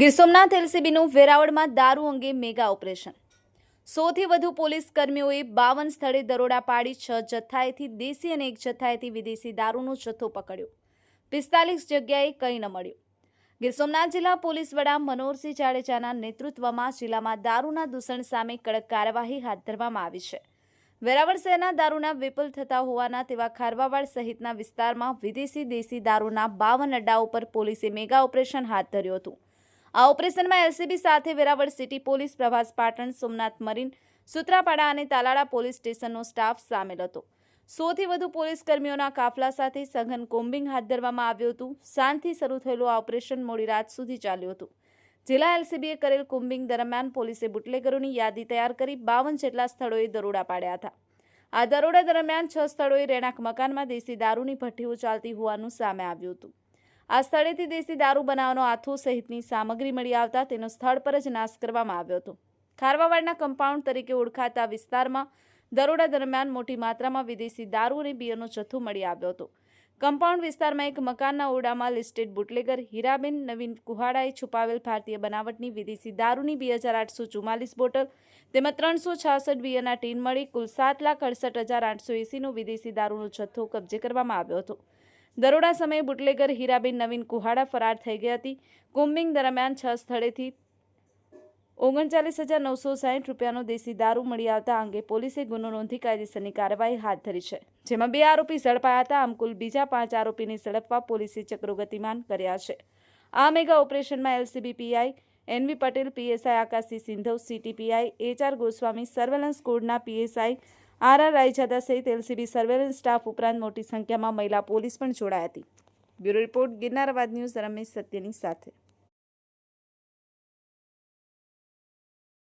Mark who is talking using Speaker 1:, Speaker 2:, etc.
Speaker 1: ગીર સોમનાથ એલસીબીનું વેરાવળમાં દારૂ અંગે mega operation. સોથી વધુ પોલીસ કર્મીઓએ બાવન સ્થળે દરોડા પાડી છ જથ્થાએથી દેશી અને એક જથ્થાએથી વિદેશી દારૂનો જથ્થો પકડ્યો. પિસ્તાલીસ જગ્યાએ કંઈ ન મળ્યું. ગીર સોમનાથ જિલ્લા પોલીસ વડા મનોહરસિંહ જાડેજાના નેતૃત્વમાં જિલ્લામાં દારૂના દૂષણ સામે કડક કાર્યવાહી હાથ ધરવામાં આવી છે. વેરાવળ શહેરના દારૂના વિપુલ થતા હોવાના તેવા ખારવાવાડ સહિતના વિસ્તારમાં વિદેશી દેશી દારૂના બાવન અડ્ડાઓ પર પોલીસે મેગા ઓપરેશન હાથ ધર્યું હતું. આ ઓપરેશનમાં એલસીબી સાથે Veraval city police, Prabhas Patan, Somnath marine, Sutrapada અને તાલાળા પોલીસ સ્ટેશનનો સ્ટાફ સામેલ હતો. સોથી વધુ પોલીસ કર્મીઓના કાફલા સાથે સઘન કોમ્બિંગ હાથ ધરવામાં આવ્યું હતું. સાંજથી શરૂ થયેલું આ ઓપરેશન મોડી રાત સુધી ચાલ્યું હતું. જિલ્લા એલસીબીએ કરેલ કોમ્બિંગ દરમિયાન પોલીસે બુટલેગરોની યાદી તૈયાર કરી બાવન જેટલા સ્થળોએ દરોડા પાડ્યા હતા. આ દરોડા દરમિયાન છ સ્થળોએ રહેણાંક મકાનમાં દેશી દારૂની ભઠ્ઠીઓ ચાલતી હોવાનું સામે આવ્યું હતું. આ સ્થળેથી દેશી દારૂ બનાવવાનો આથો સહિતની સામગ્રી મળી આવતા તેનો સ્થળ પર જ નાશ કરવામાં આવ્યો હતો. ખારવાવાડના કમ્પાઉન્ડ તરીકે ઓળખાતા વિસ્તારમાં દરોડા દરમિયાન મોટી માત્રામાં વિદેશી દારૂ અને બિયરનો જથ્થો મળી આવ્યો હતો. કમ્પાઉન્ડ વિસ્તારમાં એક મકાનના ઓરડામાં લિસ્ટેડ બુટલેગર હીરાબેન નવીન કુહાડાએ છુપાવેલ ભારતીય બનાવટની વિદેશી દારૂની બે હજાર આઠસો ચુમ્માલીસ બોટલ તેમજ ત્રણસો છાસઠ બિયરના ટીન મળી કુલ સાત લાખ અડસઠ હજાર આઠસો એંસીનો વિદેશી દારૂનો જથ્થો કબજે કરવામાં આવ્યો હતો. દરોડા સમયે બુટલેગર હીરાબેન નવીન કુહાડા ફરાર થઈ ગઈ હતી. કોમ્બિંગ દરમિયાન છ સ્થળેથી ઓગણચાલીસ હજાર નવસો સાહીઠ રૂપિયાનો દેશી દારૂ મળી આવતા અંગે પોલીસે ગુનો નોંધી કાયદેસરની કાર્યવાહી હાથ ધરી છે. જેમાં બે આરોપી ઝડપાયા હતા. આમ કુલ બીજા પાંચ આરોપીને ઝડપવા પોલીસે ચક્રો ગતિમાન કર્યા છે. આ મેગા ઓપરેશનમાં LCB PI NV Patel, PSI Akashi Sindhav CTPI HR Goswami, surveillance કોડના પીએસઆઈ આર આર રાયજાદા સહિત એલસીબી સર્વેલન્સ સ્ટાફ ઉપરાંત મોટી સંખ્યામાં મહિલા પોલીસ પણ જોડાઈ હતી. બ્યુરો રિપોર્ટ ગિરનારવાદ ન્યૂઝ રમેશ સત્યની સાથે.